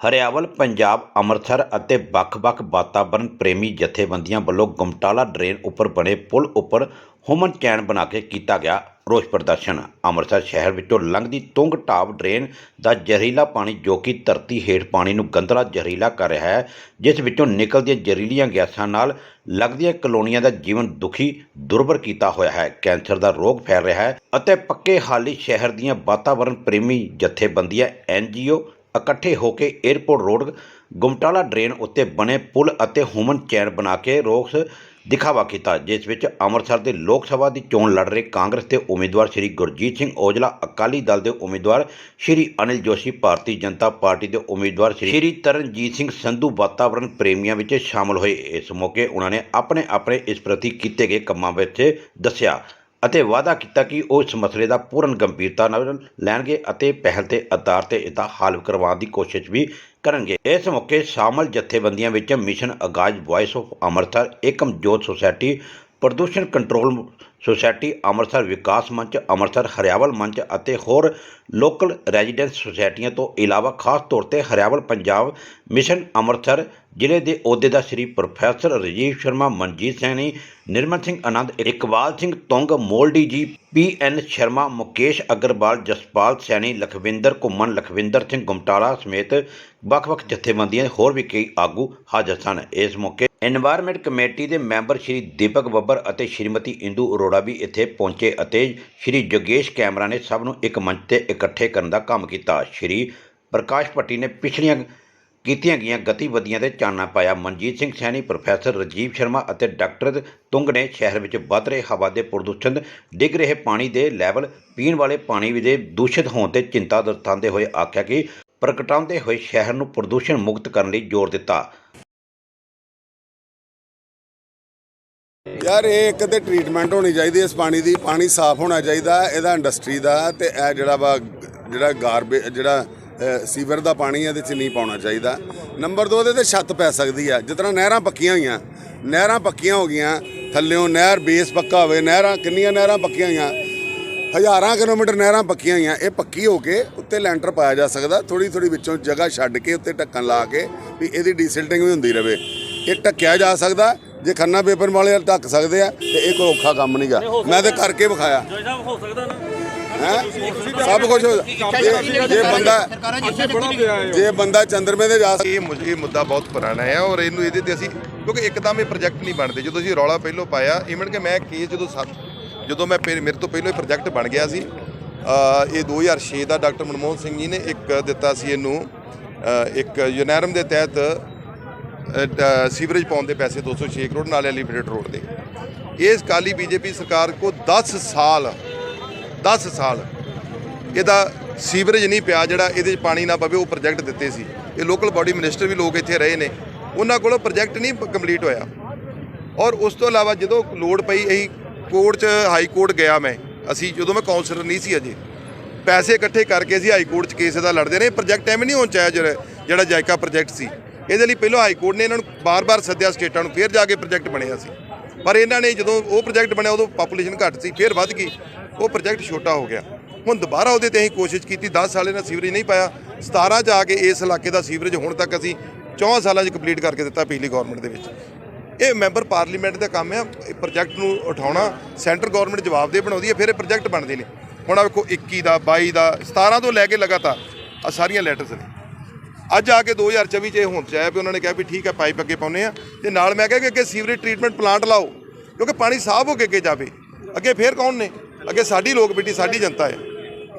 ਹਰਿਆਵਲ, ਪੰਜਾਬ, ਅੰਮ੍ਰਿਤਸਰ ਅਤੇ ਵੱਖ-ਵੱਖ ਵਾਤਾਵਰਣ ਪ੍ਰੇਮੀ ਜਥੇਬੰਦੀਆਂ ਵੱਲੋਂ ਗਮਟਾਲਾ ਡਰੇਨ ਉੱਪਰ ਬਣੇ ਪੁਲ ਉੱਪਰ ਹੁਮਨ ਚੈਨ ਬਣਾ ਕੇ ਕੀਤਾ ਗਿਆ ਰੋਸ ਪ੍ਰਦਰਸ਼ਨ। ਅੰਮ੍ਰਿਤਸਰ ਸ਼ਹਿਰ ਵਿੱਚੋਂ ਲੰਘਦੀ ਤੁੰਗ ਢਾਬ ਡਰੇਨ ਦਾ ਜ਼ਹਿਰੀਲਾ ਪਾਣੀ ਜੋ ਕਿ ਧਰਤੀ ਹੇਠ ਪਾਣੀ ਨੂੰ ਗੰਧਲਾ ਜ਼ਹਿਰੀਲਾ ਕਰ ਰਿਹਾ ਹੈ, ਜਿਸ ਵਿੱਚੋਂ ਨਿਕਲਦੀਆਂ ਜ਼ਹਿਰੀਲੀਆਂ ਗੈਸਾਂ ਨਾਲ ਲੱਗਦੀਆਂ ਕਲੋਨੀਆਂ ਦਾ ਜੀਵਨ ਦੁਖੀ ਦੁਰਭਰ ਕੀਤਾ ਹੋਇਆ ਹੈ। ਕੈਂਸਰ ਦਾ ਰੋਗ ਫੈਲ ਰਿਹਾ ਹੈ ਅਤੇ ਪੱਕੇ ਹਾਲੀ ਸ਼ਹਿਰ ਦੀਆਂ ਵਾਤਾਵਰਣ ਪ੍ਰੇਮੀ ਜਥੇਬੰਦੀਆਂ ਐਨਜੀਓ ਇਕੱਠੇ ਹੋ ਕੇ ਏਅਰਪੋਰਟ ਰੋਡ ਗੁਮਟਾਲਾ ਡਰੇਨ ਉੱਤੇ ਬਣੇ ਪੁਲ ਅਤੇ ਹੁਮਨ ਚੈਨ ਬਣਾ ਕੇ ਰੋਸ ਦਿਖਾਵਾ ਕੀਤਾ, ਜਿਸ ਵਿੱਚ ਅੰਮ੍ਰਿਤਸਰ ਦੇ ਲੋਕ ਸਭਾ ਦੀ ਚੋਣ ਲੜ ਰਹੇ ਕਾਂਗਰਸ ਦੇ ਉਮੀਦਵਾਰ ਸ਼੍ਰੀ ਗੁਰਜੀਤ ਸਿੰਘ ਔਜਲਾ, ਅਕਾਲੀ ਦਲ ਦੇ ਉਮੀਦਵਾਰ ਸ਼੍ਰੀ ਅਨਿਲ ਜੋਸ਼ੀ, ਭਾਰਤੀ ਜਨਤਾ ਪਾਰਟੀ ਦੇ ਉਮੀਦਵਾਰ ਸ਼੍ਰੀ ਤਰਨਜੀਤ ਸਿੰਘ ਸੰਧੂ ਵਾਤਾਵਰਣ ਪ੍ਰੇਮੀਆਂ ਵਿੱਚ ਸ਼ਾਮਲ ਹੋਏ। ਇਸ ਮੌਕੇ ਉਹਨਾਂ ਨੇ ਆਪਣੇ ਆਪਣੇ ਇਸ ਪ੍ਰਤੀ ਕੀਤੇ ਗਏ ਕੰਮਾਂ ਵਿੱਚ ਦੱਸਿਆ। ਅਤੇ ਵਾਅਦਾ ਕੀਤਾ ਕਿ ਉਹ ਇਸ ਮਸਲੇ ਦਾ ਪੂਰਨ ਗੰਭੀਰਤਾ ਨਾਲ ਲੈਣਗੇ ਅਤੇ ਪਹਿਲ ਦੇ ਆਧਾਰ ਤੇ ਇਸ ਦਾ ਹੱਲ ਕਰਵਾਉਣ ਦੀ ਕੋਸ਼ਿਸ਼ ਵੀ ਕਰਨਗੇ। ਇਸ ਮੌਕੇ ਸ਼ਾਮਲ ਜਥੇਬੰਦੀਆਂ ਵਿੱਚ ਮਿਸ਼ਨ ਆਗਾਜ਼ vice of Amritsar Ekam Jot Society, ਪ੍ਰਦੂਸ਼ਣ ਕੰਟਰੋਲ ਸੁਸਾਇਟੀ, ਅੰਮ੍ਰਿਤਸਰ ਵਿਕਾਸ ਮੰਚ, ਅੰਮ੍ਰਿਤਸਰ ਹਰਿਆਵਲ ਮੰਚ ਅਤੇ ਹੋਰ ਲੋਕਲ ਰੈਜ਼ੀਡੈਂਸ ਸੁਸਾਇਟੀਆਂ ਤੋਂ ਇਲਾਵਾ ਖਾਸ ਤੌਰ ਤੇ ਹਰਿਆਵਲ, ਪੰਜਾਬ, ਮਿਸ਼ਨ ਅੰਮ੍ਰਿਤਸਰ ਜ਼ਿਲ੍ਹੇ ਦੇ ਅਹੁਦੇਦਾਰ Shri professor Rajeev Sharma, Manjit Saini, Nirmal Singh Anand, Iqbal Singh Tung, Moldi ji P N Sharma, Mukesh Agarwal, Jaspal Saini, Lakhwinder ਘੁੰਮਣ, ਲਖਵਿੰਦਰ ਸਿੰਘ ਗੁਮਟਾਲਾ ਸਮੇਤ ਵੱਖ-ਵੱਖ ਜਥੇਬੰਦੀਆਂ ਹੋਰ ਵੀ ਕਈ ਆਗੂ ਹਾਜ਼ਰ ਸਨ। ਇਸ ਮੌਕੇ ਐਨਵਾਇਰਨਮੈਂਟ ਕਮੇਟੀ ਦੇ ਮੈਂਬਰ ਸ਼੍ਰੀ ਦੀਪਕ ਬੱਬਰ ਅਤੇ ਸ਼੍ਰੀਮਤੀ ਇੰਦੂ ਅਰੋੜਾ ਵੀ ਇੱਥੇ ਪਹੁੰਚੇ ਅਤੇ ਸ਼੍ਰੀ ਜੋਗੇਸ਼ ਕੈਮਰਾ ਨੇ ਸਭ ਨੂੰ ਇੱਕ ਮੰਚ ਤੇ ਇਕੱਠੇ ਕਰਨ ਦਾ ਕੰਮ ਕੀਤਾ। ਸ਼੍ਰੀ ਪ੍ਰਕਾਸ਼ ਭੱਟੀ ਨੇ ਪਿਛਲੀਆਂ ਕੀਤੀਆਂ ਗਈਆਂ ਗਤੀਵਿਧੀਆਂ ਤੇ ਚਾਨਣਾ ਪਾਇਆ ਮਨਜੀਤ ਸਿੰਘ ਸੈਣੀ, ਪ੍ਰੋਫੈਸਰ ਰਾਜੀਵ ਸ਼ਰਮਾ ਅਤੇ ਡਾਕਟਰ ਤੁੰਗ ਨੇ ਸ਼ਹਿਰ ਵਿੱਚ ਵੱਧ ਰਹੇ ਹਵਾ ਦੇ ਪ੍ਰਦੂਸ਼ਣ, ਡਿੱਗ ਰਹੇ ਪਾਣੀ ਦੇ ਲੈਵਲ, ਪੀਣ ਵਾਲੇ ਪਾਣੀ ਦੇ ਦੂਸ਼ਿਤ ਹੋਣ ਤੇ ਚਿੰਤਾ ਦਰਸਾਉਂਦੇ ਹੋਏ ਆਖਿਆ ਕਿ ਪ੍ਰਗਟਾਉਂਦੇ ਹੋਏ ਸ਼ਹਿਰ ਨੂੰ ਪ੍ਰਦੂਸ਼ਣ ਮੁਕਤ ਕਰਨ ਲਈ ਜ਼ੋਰ ਦਿੱਤਾ। ਯਾਰ, ਇਹ ਇੱਕ ਤੇ ਟ੍ਰੀਟਮੈਂਟ ਹੋਣੀ ਚਾਹੀਦੀ ਇਸ ਪਾਣੀ ਦੀ, ਪਾਣੀ ਸਾਫ਼ ਹੋਣਾ ਚਾਹੀਦਾ, ਇਹਦਾ ਇੰਡਸਟਰੀ ਦਾ ਤੇ ਇਹ ਜਿਹੜਾ ਵਾ, ਜਿਹੜਾ ਗਾਰਬੇਜ ਜਿਹੜਾ ਸੀਵਰ ਦਾ ਪਾਣੀ ਇਹਦੇ ਚ ਨਹੀਂ ਪਾਉਣਾ ਚਾਹੀਦਾ। ਨੰਬਰ 2 ਇਹਦੇ ਤੇ ਛੱਤ ਪੈ ਸਕਦੀ ਆ। ਜਿਸ ਤਰ੍ਹਾਂ ਨਹਿਰਾਂ ਪੱਕੀਆਂ ਹੋਈਆਂ ਨਹਿਰਾਂ ਪੱਕੀਆਂ ਹੋ ਗਈਆਂ ਥੱਲਿਓਂ ਨਹਿਰ ਬੇਸ ਪੱਕਾ ਹੋਵੇ ਨਹਿਰਾਂ ਕਿੰਨੀਆਂ ਨਹਿਰਾਂ ਪੱਕੀਆਂ ਹੋਈਆਂ? ਹਜ਼ਾਰਾਂ ਕਿਲੋਮੀਟਰ ਨਹਿਰਾਂ ਪੱਕੀਆਂ ਹੋਈਆਂ ਇਹ ਪੱਕੀ ਹੋ ਕੇ ਉੱਤੇ ਲੈਂਟਰ ਪਾਇਆ ਜਾ ਸਕਦਾ। ਥੋੜੀ ਥੋੜੀ ਵਿੱਚੋਂ ਜਗ੍ਹਾ ਛੱਡ ਕੇ ਉੱਤੇ ਢੱਕਣ ਲਾ ਕੇ ਵੀ ਇਹਦੀ ਡੀਸਿਲਟਿੰਗ ਵੀ ਹੁੰਦੀ ਰਵੇ। ਇਹ ਢੱਕਿਆ ਜਾ ਸਕਦਾ ਜੇ ਖੰਨਾ ਪੇਪਰ ਵਾਲੇ ਢੱਕ ਸਕਦੇ ਆ ਤੇ ਇਹ ਕੋਈ ਔਖਾ ਕੰਮ ਨਹੀਂਗਾ ਮੈਂ ਤੇ ਕਰਕੇ ਵਿਖਾਇਆ। ਜੈ ਸਾਹਿਬ ਹੋ ਸਕਦਾ ਨਾ? ਹੈ? ਸਭ ਕੁਝ ਜੇ ਜੇ ਬੰਦਾ ਜੇ ਬੰਦਾ ਚੰਦਰਮੇ ਤੇ ਜਾ ਸਕਦਾ ਇਹ ਮੁਝ- ਇਹ ਮੁੱਦਾ ਬਹੁਤ ਪੁਰਾਣਾ ਹੈ ਔਰ ਇਹਨੂੰ ਇਹਦੇ ਤੇ ਅਸੀਂ ਕਿਉਂਕਿ ਇੱਕਦਮ ਇਹ ਪ੍ਰੋਜੈਕਟ ਨਹੀਂ ਬਣਦੇ। ਜਦੋਂ ਅਸੀਂ ਰੌਲਾ ਪਹਿਲੋਂ ਪਾਇਆ ਇਵਨ ਕਿ ਮੈਂ ਕੇਸ ਜਦੋਂ ਸੱਤ ਜਦੋਂ ਮੈਂ ਪਹਿ- ਮੇਰੇ ਤੋਂ ਪਹਿਲੋਂ ਇਹ ਪ੍ਰੋਜੈਕਟ ਬਣ ਗਿਆ ਸੀ ਅ, ਇਹ 2006 ਦਾ ਡਾਕਟਰ ਮਨਮੋਹਨ ਸਿੰਘ ਜੀ ਨੇ ਇੱਕ ਦਿੱਤਾ ਸੀ ਇਹਨੂੰ ਅ, ਇੱਕ ਯੂਨੈਰਮ ਦੇ ਤਹਿਤ ਅ, ਡ- ਸੀਵਰੇਜ ਪਾਉਣ ਦੇ ਪੈਸੇ 206 ਕਰੋੜ ਨਾਲ ਐਲੀਵੇਟਡ ਰੋਡ ਦੇ ਇਸ ਕਾਲੀ ਬੀਜੇਪੀ ਸਰਕਾਰ ਕੋ 10 ਸਾਲ 10 ਸਾਲ ਇਹਦਾ ਸੀਵਰੇਜ ਨਹੀਂ ਪਿਆ ਜਿਹੜਾ ਇਹਦੇ 'ਚ ਪਾਣੀ ਨਾ ਪਵੇ, ਉਹ ਪ੍ਰੋਜੈਕਟ ਦਿੱਤੇ ਸੀ। ਇਹ ਲੋਕਲ ਬਾਡੀ ਮਿਨਿਸਟਰ ਵੀ ਲੋਕ ਇੱਥੇ ਰਹੇ ਨੇ। ਉਹਨਾਂ ਕੋਲੋਂ ਪ੍ਰੋਜੈਕਟ ਨਹੀਂ ਕੰਪਲੀਟ ਹੋਇਆ। ਔਰ ਉਸ ਤੋਂ ਇਲਾਵਾ ਜਦੋਂ ਲੋਡ ਪਈ, ਅਸੀਂ ਕੋਰਟ 'ਚ ਹਾਈ ਕੋਰਟ ਗਿਆ ਮੈਂ। ਅਸੀਂ ਜਦੋਂ ਮੈਂ ਕਾਉਂਸਲਰ ਨਹੀਂ ਸੀ ਅਜੇ। ਪੈਸੇ ਇਕੱਠੇ ਕਰਕੇ ਅਸੀਂ ਹਾਈ ਕੋਰਟ 'ਚ ਕੇਸ ਦਾ ਲੜਦੇ ਰਹੇ। ਪ੍ਰੋਜੈਕਟ ਐਵੇਂ ਨਹੀਂ ਹੋਣ ਚਾਹਿਆ ਜਿਹੜਾ ਜਿਹੜਾ ਜਾਇਕਾ ਪ੍ਰੋਜੈਕਟ ਸੀ। ਇਹਦੇ ਲਈ ਪਹਿਲਾਂ ਹਾਈ ਕੋਰਟ ਨੇ ਇਹਨਾਂ ਨੂੰ ਬਾਰ-ਬਾਰ ਸੱਦਿਆ ਸਟੇਟਾਂ ਨੂੰ। ਫਿਰ ਜਾ ਕੇ ਪ੍ਰੋਜੈਕਟ ਬਣਿਆ ਸੀ। ਪਰ ਇਹਨਾਂ ਨੇ ਜਦੋਂ ਉਹ ਪ੍ਰੋਜੈਕਟ ਬਣਿਆ, ਉਦੋਂ ਪਾਪੂਲੇਸ਼ਨ ਘੱਟ ਸੀ। ਫਿਰ ਵੱਧ ਗਈ। ਉਹ ਪ੍ਰੋਜੈਕਟ ਛੋਟਾ ਹੋ ਗਿਆ। ਹੁਣ ਦੁਬਾਰਾ ਉਹਦੇ ਤੇ ਅਸੀਂ ਕੋਸ਼ਿਸ਼ ਕੀਤੀ 10 ਸਾਲ ਇਹਨਾਂ ਸੀਵਰੇਜ ਨਹੀਂ ਪਾਇਆ। 17 ਚ ਆ ਕੇ ਇਸ ਇਲਾਕੇ ਦਾ ਸੀਵਰੇਜ ਹੁਣ ਤੱਕ ਅਸੀਂ 4 ਸਾਲਾਂ 'ਚ ਕੰਪਲੀਟ ਕਰਕੇ ਦਿੱਤਾ ਪਿਛਲੀ ਗਵਰਨਮੈਂਟ ਦੇ ਵਿੱਚ। ਇਹ ਮੈਂਬਰ ਪਾਰਲੀਮੈਂਟ ਦਾ ਕੰਮ ਆ, ਇਹ ਪ੍ਰੋਜੈਕਟ ਨੂੰ ਉਠਾਉਣਾ ਸੈਂਟਰ ਗਵਰਨਮੈਂਟ ਜਵਾਬਦੇ ਬਣਾਉਂਦੀ ਹੈ ਫਿਰ ਇਹ ਪ੍ਰੋਜੈਕਟ ਬਣਦੇ ਨੇ। ਹੁਣ ਆ ਵੇਖੋ 21 ਦਾ 22 ਦਾ 17 ਤੋਂ ਲੈ ਕੇ ਲਗਾਤਾਰ ਆ ਸਾਰੀਆਂ ਲੈਟਰਸ ਨੇ। ਅੱਜ ਆ ਕੇ 2024 ਚ ਇਹ ਹੁਣ ਚ ਆਇਆ ਵੀ ਉਹਨਾਂ ਨੇ ਕਿਹਾ ਵੀ ਠੀਕ ਹੈ ਪਾਈਪ ਅੱਗੇ ਪਾਉਨੇ ਆ। ਤੇ ਨਾਲ ਮੈਂ ਕਿਹਾ ਕਿ ਅੱਗੇ ਸੀਵਰੇਜ ਟ੍ਰੀਟਮੈਂਟ ਪਲਾਂਟ ਲਾਓ, ਕਿਉਂਕਿ ਪਾਣੀ ਸਾਫ਼ ਹੋ ਕੇ ਅੱਗੇ ਜਾਵੇ। ਅੱਗੇ ਫੇਰ ਕੌਣ ਨੇ? ਅੱਗੇ ਸਾਡੀ ਲੋਕ ਬੇਟੀ ਸਾਡੀ ਜਨਤਾ ਹੈ।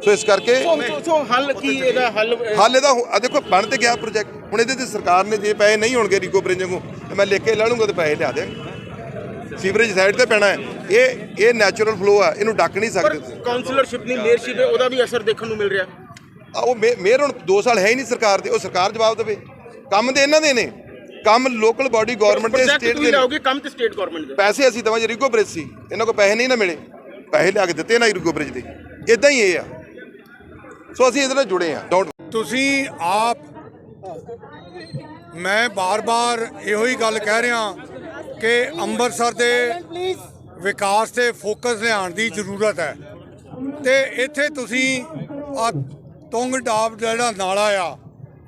ਸੋ ਇਸ ਕਰਕੇ ਸੋ ਸੋ ਹੱਲ ਕੀ ਇਹਦਾ ਹੱਲ ਹਾਲ ਇਹਦਾ ਆ ਦੇਖੋ ਬਣ ਤੇ ਗਿਆ ਪ੍ਰੋਜੈਕਟ ਹੁਣ ਇਹਦੇ ਤੇ ਸਰਕਾਰ ਨੇ ਜੇ ਪੈਸੇ ਨਹੀਂ ਹੋਣਗੇ ਰੀਕੋ ਬ੍ਰਿੰਜ ਨੂੰ ਮੈਂ ਲਿਖ ਕੇ ਲੈ ਲੂੰਗਾ ਤੇ ਪੈਸੇ ਲਿਆ ਦਿਆਂਗੇ ਸੀਵਰੇਜ ਸਾਈਡ ਤੇ ਪੈਣਾ ਹੈ। ਇਹ ਇਹ ਨੈਚੁਰਲ ਫਲੋ ਆ ਇਹਨੂੰ ਡੱਕ ਨਹੀਂ ਸਕਦੇ। ਤੁਸੀਂ। ਕਾਉਂਸਲਰਸ਼ਿਪ ਨਹੀਂ ਮੇਅਰਸ਼ਿਪ ਹੈ ਉਹਦਾ ਵੀ ਅਸਰ ਦੇਖਣ ਨੂੰ ਮਿਲ ਰਿਹਾ। ਆ ਉਹ ਮੇਅਰ ਹੁਣ 2 ਸਾਲ ਹੈ ਹੀ ਨਹੀਂ ਸਰਕਾਰ ਦੇ ਉਹ ਸਰਕਾਰ ਜਵਾਬ ਦੇਵੇ। ਕੰਮ ਤੇ ਇਹਨਾਂ ਦੇ ਨੇ। ਕੰਮ ਲੋਕਲ ਬਾਡੀ ਗਵਰਨਮੈਂਟ ਦੇ ਸਟੇਟ ਦੇ ਨੇ। ਲਾਓਗੇ ਕੰਮ ਤੇ ਸਟੇਟ ਗਵਰਨਮੈਂਟ ਦੇ। ਪੈਸੇ ਅਸੀਂ ਦਵਾਂ ਰੀਕੋ ਬ੍ਰਿਜ ਸੀ। ਇਹਨਾਂ ਕੋਲ ਪੈਸੇ ਨਹੀਂ ਨਾ ਮਿਲੇ। ਪੈਸੇ ਲਿਆ ਕੇ ਦਿੱਤੇ ਨਾ ਰੀਕੋ ਬ੍ਰਿਜ ਦੇ। ਇਦਾਂ ਹੀ ਇਹ ਆ। ਸੋ ਅਸੀਂ ਇਹਦੇ ਨਾਲ ਜੁੜੇ ਆ ਡੋਂਟ ਤੁਸੀਂ ਆਪ ਮੈਂ ਬਾਰ-ਬਾਰ ਇਹੋ ਹੀ ਗੱਲ ਕਹਿ ਰਿਹਾ ਕਿ ਅੰਮ੍ਰਿਤਸਰ ਦੇ ਵਿਕਾਸ ਤੇ ਫੋਕਸ ਲਿਆਉਣ ਦੀ ਜ਼ਰੂਰਤ ਹੈ। ਤੇ ਇੱਥੇ ਤੁਸੀਂ ਆ ਤੁੰਗ ਡਾਬ ਜਿਹੜਾ ਨਾਲਾ ਆ,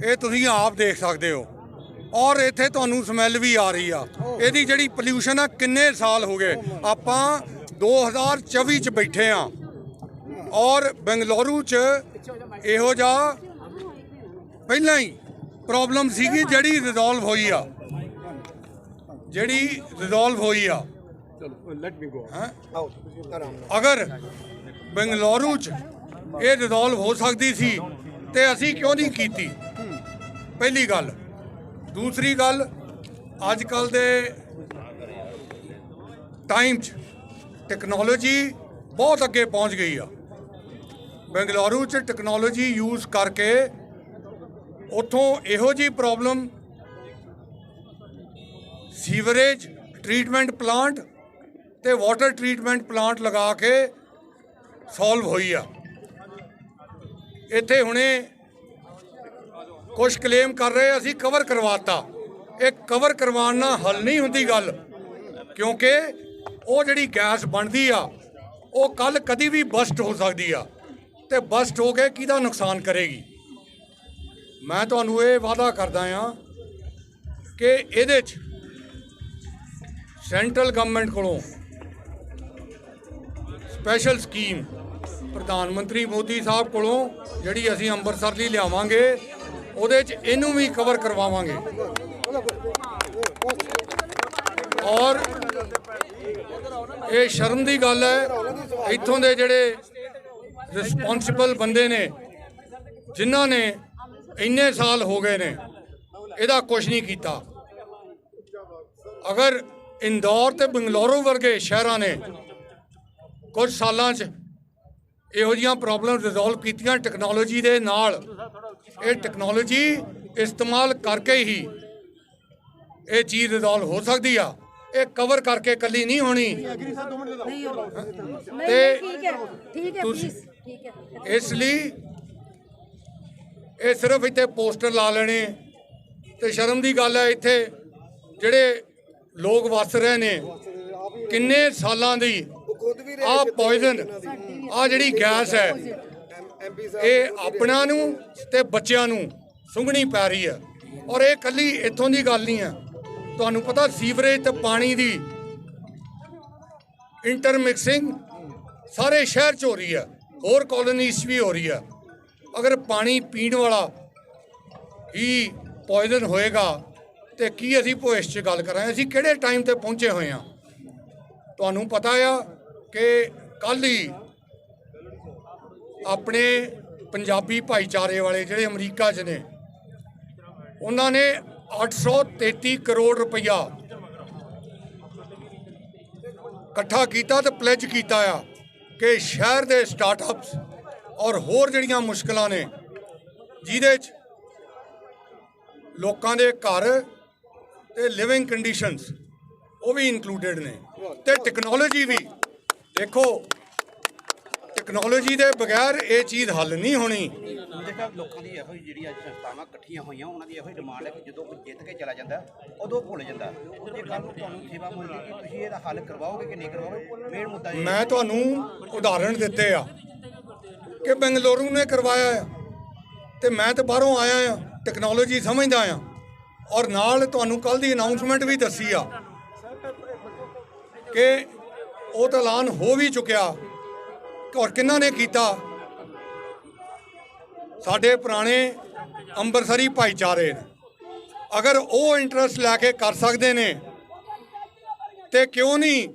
ਇਹ ਤੁਸੀਂ ਆਪ ਦੇਖ ਸਕਦੇ ਹੋ। ਔਰ ਇੱਥੇ ਤੁਹਾਨੂੰ ਸਮੈਲ ਵੀ ਆ ਰਹੀ ਆ। ਇਹਦੀ ਜਿਹੜੀ ਪੋਲਿਊਸ਼ਨ ਆ, ਕਿੰਨੇ ਸਾਲ ਹੋ ਗਏ। ਆਪਾਂ 2024 ਚ ਬੈਠੇ ਆ। ਔਰ ਬੰਗਲੌਰੂ ਚ ਇਹੋ ਜਿਹਾ ਪਹਿਲਾਂ ਹੀ ਪ੍ਰੋਬਲਮ ਸੀਗੀ ਜਿਹੜੀ ਰਿਜ਼ੋਲਵ ਹੋਈ ਆ। ਜਿਹੜੀ ਰਿਜ਼ੋਲਵ ਹੋਈ ਆ। ਹੈਂ? ਅਗਰ ਬੰਗਲੌਰੂ ਚ ਇਹ ਰਿਜ਼ੋਲਵ ਹੋ ਸਕਦੀ ਸੀ ਤੇ ਅਸੀਂ ਕਿਉਂ ਨਹੀਂ ਕੀਤੀ? ਪਹਿਲੀ ਗੱਲ। ਦੂਸਰੀ ਗੱਲ ਅੱਜ ਕੱਲ ਦੇ ਟਾਈਮ 'ਚ ਟੈਕਨੋਲੋਜੀ ਬਹੁਤ ਅੱਗੇ ਪਹੁੰਚ ਗਈ ਆ। ਬੰਗਲੌਰੂ 'ਚ ਟੈਕਨੋਲੋਜੀ ਯੂਜ਼ ਕਰਕੇ ਉੱਥੋਂ ਇਹੋ ਜੀ ਪ੍ਰੋਬਲਮ ਸੀਵਰੇਜ ਟ੍ਰੀਟਮੈਂਟ ਪਲਾਂਟ ਤੇ ਵਾਟਰ ਟ੍ਰੀਟਮੈਂਟ ਪਲਾਂਟ ਲਗਾ ਕੇ ਸੋਲਵ ਹੋਈ ਆ। ਇੱਥੇ ਹੁਣੇ ਕੁਝ ਕਲੇਮ ਕਰ ਰਹੇ ਅਸੀਂ ਕਵਰ ਕਰਵਾਤਾ। ਇਹ ਕਵਰ ਕਰਵਾਉਣ ਨਾਲ ਹੱਲ ਨਹੀਂ ਹੁੰਦੀ ਗੱਲ, ਕਿਉਂਕਿ ਉਹ ਜਿਹੜੀ ਗੈਸ ਬਣਦੀ ਆ, ਉਹ ਕੱਲ ਕਦੀ ਵੀ ਬਸਟ ਹੋ ਸਕਦੀ ਆ ਤੇ ਬਸਟ ਹੋ ਕੇ ਕਿਹਦਾ ਨੁਕਸਾਨ ਕਰੇਗੀ? ਮੈਂ ਤੁਹਾਨੂੰ ਇਹ ਵਾਅਦਾ ਕਰਦਾ ਆ ਕਿ ਇਹਦੇ 'ਚ ਸੈਂਟਰਲ ਗਵਰਨਮੈਂਟ ਕੋਲੋਂ ਸਪੈਸ਼ਲ ਸਕੀਮ ਪ੍ਰਧਾਨ ਮੰਤਰੀ ਮੋਦੀ ਸਾਹਿਬ ਕੋਲੋਂ, ਜਿਹੜੀ ਅਸੀਂ ਅੰਮ੍ਰਿਤਸਰ ਲਈ ਲਿਆਵਾਂਗੇ, ਉਹਦੇ 'ਚ ਇਹਨੂੰ ਵੀ ਕਵਰ ਕਰਵਾਵਾਂਗੇ। ਔਰ ਇਹ ਸ਼ਰਮ ਦੀ ਗੱਲ ਹੈ। ਇੱਥੋਂ ਦੇ ਜਿਹੜੇ ਰਿਸਪੌਂਸਿਬਲ ਬੰਦੇ ਨੇ, ਜਿਨ੍ਹਾਂ ਨੇ ਇੰਨੇ ਸਾਲ ਹੋ ਗਏ ਨੇ, ਇਹਦਾ ਕੁਝ ਨਹੀਂ ਕੀਤਾ। ਅਗਰ ਇੰਦੌਰ ਤੇ ਬੰਗਲੌਰੂ ਵਰਗੇ ਸ਼ਹਿਰਾਂ ਨੇ ਕੁਝ ਸਾਲਾਂ 'ਚ ਇਹੋ ਜਿਹੀਆਂ ਪ੍ਰੋਬਲਮ ਰਿਜ਼ੋਲਵ ਕੀਤੀਆਂ ਟੈਕਨੋਲੋਜੀ ਦੇ ਨਾਲ, ਇਹ ਟੈਕਨੋਲੋਜੀ ਇਸਤੇਮਾਲ ਕਰਕੇ ਹੀ ਇਹ ਚੀਜ਼ ਰਿਜ਼ੋਲਵ ਹੋ ਸਕਦੀ ਆ। ਇਹ ਕਵਰ ਕਰਕੇ ਕੱਲੀ ਨਹੀਂ ਹੋਣੀ। ਤੇ ਠੀਕ ਹੈ ਠੀਕ ਹੈ ਤੁਸੀਂ- ਪਲੀਜ਼ ਠੀਕ ਹੈ। ਇਸ ਲਈ ਇਹ ਸਿਰਫ ਇੱਥੇ ਪੋਸਟਰ ਲਾ ਲੈਣੇ। ਤੇ ਸ਼ਰਮ ਦੀ ਗੱਲ ਹੈ ਇੱਥੇ ਜਿਹੜੇ ਲੋਕ ਵਸ ਰਹੇ ਨੇ ਕਿੰਨੇ ਸਾਲਾਂ ਦੀ ਆ ਪੋਇਜ਼ਨ ਆ ਜਿਹੜੀ ਗੈਸ ਹੈ ਇਹ ਆਪਣਿਆਂ ਨੂੰ ਤੇ ਬੱਚਿਆਂ ਨੂੰ ਸੁੰਘਣੀ ਪੈ ਰਹੀ ਹੈ। ਔਰ ਇਹ ਕੱਲੀ ਇੱਥੋਂ ਦੀ ਗੱਲ ਨਹੀਂ ਹੈ। ਤੁਹਾਨੂੰ ਪਤਾ ਸੀਵਰੇਜ ਤੇ ਪਾਣੀ ਦੀ ਇੰਟਰਮਿਕਸਿੰਗ ਸਾਰੇ ਸ਼ਹਿਰ 'ਚ ਹੋ ਰਹੀ ਹੈ, ਹੋਰ ਕਾਲੋਨੀਜ਼ 'ਚ ਵੀ ਹੋ ਰਹੀ ਹੈ। ਅਗਰ ਪਾਣੀ ਪੀਣ ਵਾਲਾ ਹੀ ਪੋਇਜ਼ਨ ਹੋਏਗਾ, ਤੇ ਕੀ ਅਸੀਂ ਭਵਿੱਖ 'ਚ ਗੱਲ ਕਰਾਂਗੇ? ਅਸੀਂ ਕਿਹੜੇ ਟਾਈਮ ਤੇ ਪਹੁੰਚੇ ਹੋਏ ਹਾਂ? ਤੁਹਾਨੂੰ ਪਤਾ ਆ ਕਿ ਕੱਲ ਹੀ ਆਪਣੇ ਪੰਜਾਬੀ ਭਾਈਚਾਰੇ ਵਾਲੇ ਜਿਹੜੇ ਅਮਰੀਕਾ 'ਚ ਨੇ, ਉਹਨਾਂ ਨੇ 833 ਕਰੋੜ ਰੁਪਈਆ ਇਕੱਠਾ ਕੀਤਾ ਤੇ ਪਲੇਜ ਕੀਤਾ ਆ ਕਿ ਸ਼ਹਿਰ ਦੇ ਸਟਾਰਟਅਪਸ ਔਰ ਹੋਰ ਜਿਹੜੀਆਂ ਮੁਸ਼ਕਲਾਂ ਨੇ, ਜਿਹਦੇ 'ਚ ਲੋਕਾਂ ਦੇ ਘਰ ਤੇ ਲਿਵਿੰਗ ਕੰਡੀਸ਼ਨਸ ਉਹ ਵੀ ਇਨਕਲੂਡਡ ਨੇ ਤੇ ਟੈਕਨੋਲੋਜੀ ਵੀ। ਦੇਖੋ ਟੈਕਨੋਲੋਜੀ ਦੇ ਬਗੈਰ ਇਹ ਚੀਜ਼ ਹੱਲ ਨਹੀਂ ਹੋਣੀ। ਦੇਖੋ ਲੋਕਾਂ ਦੀ ਇਹੋ ਜਿਹੜੀ ਅੱਜ ਸੰਸਥਾਵਾਂ ਇਕੱਠੀਆਂ ਹੋਈਆਂ ਉਹਨਾਂ ਦੀ ਇਹੋ ਹੀ ਡਿਮਾਂਡ ਹੈ ਕਿ ਜਦੋਂ ਕੋਈ ਜਿੱਤ ਕੇ ਚਲਾ ਜਾਂਦਾ ਉਦੋਂ ਭੁੱਲ ਜਾਂਦਾ। ਜੇ ਕੱਲ ਨੂੰ ਤੁਹਾਨੂੰ ਸੇਵਾ ਮਿਲਦੀ ਤੁਸੀਂ ਇਹਦਾ ਹੱਲ ਕਰਵਾਓਗੇ ਕਿ ਨਹੀਂ ਕਰਵਾਓਗੇ? ਮੇਨ ਮੁੱਦਾ ਇਹ ਮੈਂ ਤੁਹਾਨੂੰ ਉਦਾਹਰਣ ਦਿੱਤੇ ਆ ਕਿ ਬੰਗਲੌਰੂ ਨੇ ਕਰਵਾਇਆ ਆ ਤੇ ਮੈਂ ਤੇ ਬਾਹਰੋਂ ਆਇਆ ਆ ਟੈਕਨੋਲੋਜੀ ਸਮਝਦਾ ਆ। ਔਰ ਨਾਲ ਤੁਹਾਨੂੰ ਕੱਲ ਦੀ ਅਨਾਉਂਸਮੈਂਟ ਵੀ ਦੱਸੀ ਆ ਕਿ ਉਹ ਤਾਂ ਐਲਾਨ ਹੋ ਵੀ ਚੁੱਕਿਆ। ਔਰ ਕਿਹਨਾਂ ਨੇ ਕੀਤਾ? ਸਾਡੇ ਪੁਰਾਣੇ ਅੰਮ੍ਰਿਤਸਰੀ ਭਾਈਚਾਰੇ ਨੇ। ਅਗਰ ਉਹ ਇੰਟਰਸਟ ਲੈ ਕੇ ਕਰ ਸਕਦੇ ਨੇ, ਤੇ ਕਿਉਂ ਨਹੀਂ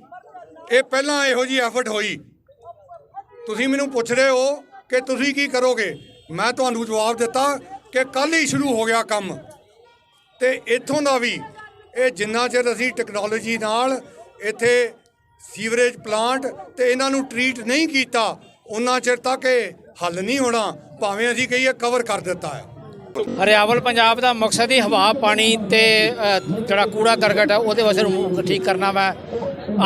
ਇਹ ਪਹਿਲਾਂ ਇਹੋ ਜੀ ਐਫਰਟ ਹੋਈ? ਤੁਸੀਂ ਮੈਨੂੰ ਪੁੱਛ ਰਹੇ ਹੋ ਕਿ ਤੁਸੀਂ ਕੀ ਕਰੋਗੇ? ਮੈਂ ਤੁਹਾਨੂੰ ਜਵਾਬ ਦਿੱਤਾ ਕਿ ਕੱਲ ਹੀ ਸ਼ੁਰੂ ਹੋ ਗਿਆ ਕੰਮ। ਤੇ ਇੱਥੋਂ ਦਾ ਵੀ ਇਹ ਜਿੰਨਾ ਚਿਰ ਅਸੀਂ ਟੈਕਨੋਲੋਜੀ ਨਾਲ ਇੱਥੇ ਸੀਵਰੇਜ ਪਲਾਂਟ ਤੇ ਇਹਨਾਂ ਨੂੰ ਟਰੀਟ ਨਹੀਂ ਕੀਤਾ, ਉਹਨਾਂ ਚਿਰ ਤੱਕ ਇਹ ਹੱਲ ਨਹੀਂ ਹੋਣਾ, ਭਾਵੇਂ ਅਸੀਂ ਕਹੀਏ ਕਵਰ ਕਰ ਦਿੱਤਾ ਹੈ। ਹਰਿਆਵਲ ਪੰਜਾਬ ਦਾ ਮਕਸਦ ਹੀ ਹਵਾ, ਪਾਣੀ ਤੇ ਜਿਹੜਾ ਕੂੜਾ ਕਰਕਟ ਹੈ ਉਹਦੇ ਵਾਸਤੇ ਨੂੰ ਠੀਕ ਕਰਨਾ ਵਾ।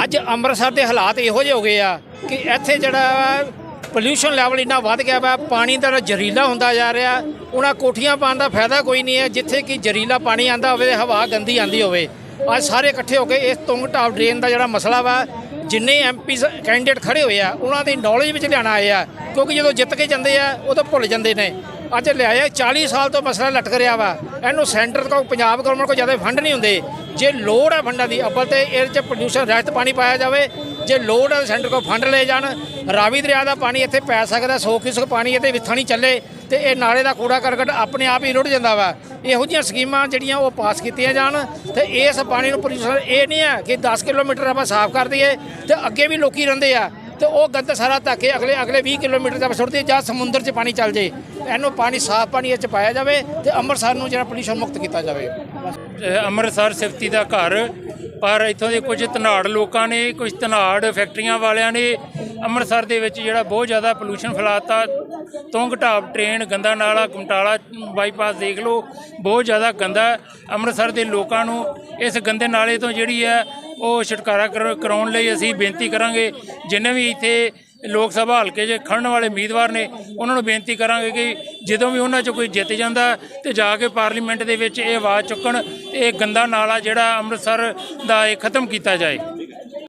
ਅੱਜ ਅੰਮ੍ਰਿਤਸਰ ਦੇ ਹਾਲਾਤ ਇਹੋ ਜਿਹੇ ਹੋ ਗਏ ਆ ਕਿ ਇੱਥੇ ਜਿਹੜਾ ਪੋਲਿਊਸ਼ਨ ਲੈਵਲ ਇੰਨਾ ਵੱਧ ਗਿਆ ਵਾ, ਪਾਣੀ ਦਾ ਜਿਹੜਾ ਜ਼ਹਿਰੀਲਾ ਹੁੰਦਾ ਜਾ ਰਿਹਾ, ਉਹਨਾਂ ਕੋਠੀਆਂ ਪਾਉਣ ਦਾ ਫਾਇਦਾ ਕੋਈ ਨਹੀਂ ਹੈ, ਜਿੱਥੇ ਕਿ ਜ਼ਹਿਰੀਲਾ ਪਾਣੀ ਆਂਦਾ ਹੋਵੇ ਹਵਾ ਗੰਦੀ ਆਂਦੀ ਹੋਵੇ। ਅੱਜ ਸਾਰੇ ਇਕੱਠੇ ਹੋ ਕੇ ਇਸ ਤੁੰਗ ਟਾਪ ਡਰੇਨ ਦਾ ਜਿਹੜਾ ਮਸਲਾ ਵਾ ਜਿੰਨੇ ਐਮਪੀ ਕੈਂਡੀਡੇਟ ਖੜੇ ਹੋਏ ਆ, ਉਹਨਾਂ ਦੀ ਨੌਲੇਜ ਵਿੱਚ ਲਿਆਣਾ ਆਏ ਆ ਕਿਉਂਕਿ ਜਦੋਂ ਜਿੱਤ ਕੇ ਜਾਂਦੇ ਆ ਉਦੋਂ ਭੁੱਲ ਜਾਂਦੇ ਨੇ। ਅੱਜ ਲਿਆਇਆ 40 ਸਾਲ ਤੋਂ ਮਸਲਾ ਲਟਕ ਰਿਹਾ ਵਾ। ਇਹਨੂੰ ਸੈਂਟਰ ਤੋਂ ਪੰਜਾਬ ਗਵਰਨਮੈਂਟ ਕੋਲ ਜ਼ਿਆਦਾ ਫੰਡ ਨਹੀਂ ਹੁੰਦੇ। ਜੇ ਲੋੜ ਹੈ ਫੰਡਾਂ ਦੀ ਅੱਬਲ ਤੇ ਇਹਦੇ 'ਚ ਪ੍ਰਦੂਸ਼ਣ ਰਹਿਤ ਪਾਣੀ ਪਾਇਆ ਜਾਵੇ ਜੇ ਲੋੜ ਹੈ ਸੈਂਟਰ ਕੋ ਫੰਡ ਲਏ ਜਾਣ, ਰਾਵੀ ਦਰਿਆ ਦਾ ਪਾਣੀ ਇੱਥੇ ਪੈ ਸਕਦਾ ਸੌ ਕਿਊਸਕ ਪਾਣੀ ਇਹਦੇ ਵਿੱਥਾ ਨਹੀਂ ਚੱਲੇ, ਤੇ ਇਹ ਨਾਲੇ ਦਾ ਕੂੜਾ ਕਰਕਟ ਆਪਣੇ ਆਪ ਹੀ ਰੁੜ ਜਾਂਦਾ ਵਾ। ਇਹੋ ਜਿਹੀਆਂ ਸਕੀਮਾਂ ਜਿਹੜੀਆਂ ਉਹ ਪਾਸ ਕੀਤੀਆਂ ਜਾਣ, ਤੇ ਇਸ ਪਾਣੀ ਨੂੰ ਪ੍ਰਦੂਸ਼ਣ ਇਹ ਨਹੀਂ ਹੈ ਕਿ 10 ਕਿਲੋਮੀਟਰ ਆਪਾਂ ਸਾਫ਼ ਕਰ ਦਈਏ, ਤੇ ਅੱਗੇ ਵੀ ਲੋਕੀ ਰਹਿੰਦੇ ਆ, ਤੇ ਉਹ ਗੰਦ ਸਾਰਾ ਧੱਕ ਕੇ ਅਗਲੇ ਅਗਲੇ 20 ਕਿਲੋਮੀਟਰ ਤੱਕ ਸੁੱਟਦੇ ਜਾਂ ਸਮੁੰਦਰ 'ਚ ਪਾਣੀ ਚੱਲ ਜੇ। ਇਹਨੂੰ ਪਾਣੀ, ਸਾਫ਼ ਪਾਣੀ ਵਿੱਚ ਪਾਇਆ ਜਾਵੇ, ਤੇ ਅੰਮ੍ਰਿਤਸਰ ਨੂੰ ਜਿਹੜਾ ਪੋਲਿਊਸ਼ਨ ਮੁਕਤ ਕੀਤਾ ਜਾਵੇ। ਅੰਮ੍ਰਿਤਸਰ ਸਿਫਤੀ ਦਾ ਘਰ ਪਰ ਇੱਥੋਂ ਦੇ ਕੁਝ ਧਨਾੜ ਲੋਕਾਂ ਨੇ, ਕੁਝ ਧਨਾੜ ਫੈਕਟਰੀਆਂ ਵਾਲਿਆਂ ਨੇ ਅੰਮ੍ਰਿਤਸਰ ਦੇ ਵਿੱਚ ਜਿਹੜਾ ਬਹੁਤ ਜ਼ਿਆਦਾ ਪੋਲੂਸ਼ਨ ਫੈਲਾਤਾ। ਤੁੰਗ ਢਾਬ ਟ੍ਰੇਨ ਗੰਦਾ ਨਾਲਾ ਗੁਮਟਾਲਾ ਬਾਈਪਾਸ ਦੇਖ ਲਓ, ਬਹੁਤ ਜ਼ਿਆਦਾ ਗੰਦਾ ਅੰਮ੍ਰਿਤਸਰ ਦੇ ਲੋਕਾਂ ਨੂੰ। ਇਸ ਗੰਦੇ ਨਾਲੇ ਤੋਂ ਜਿਹੜੀ ਹੈ, ਉਹ ਛੁਟਕਾਰਾ ਕਰ- ਕਰਾਉਣ ਲਈ ਅਸੀਂ ਬੇਨਤੀ ਕਰਾਂਗੇ, ਜਿੰਨੇ ਵੀ ਇੱਥੇ ਲੋਕ ਸਭਾ ਹਲਕੇ 'ਚ ਖੜਨ ਵਾਲੇ ਉਮੀਦਵਾਰ ਨੇ ਉਹਨਾਂ ਨੂੰ ਬੇਨਤੀ ਕਰਾਂਗੇ ਕਿ ਜਦੋਂ ਵੀ ਉਹਨਾਂ 'ਚੋਂ ਕੋਈ ਜਿੱਤ ਜਾਂਦਾ ਤੇ ਜਾ ਕੇ ਪਾਰਲੀਮੈਂਟ ਦੇ ਵਿੱਚ ਇਹ ਆਵਾਜ਼ ਚੁੱਕਣ ਤੇ ਇਹ ਗੰਦਾ ਨਾਲਾ ਜਿਹੜਾ ਅੰਮ੍ਰਿਤਸਰ ਦਾ ਇਹ ਖਤਮ ਕੀਤਾ ਜਾਏ।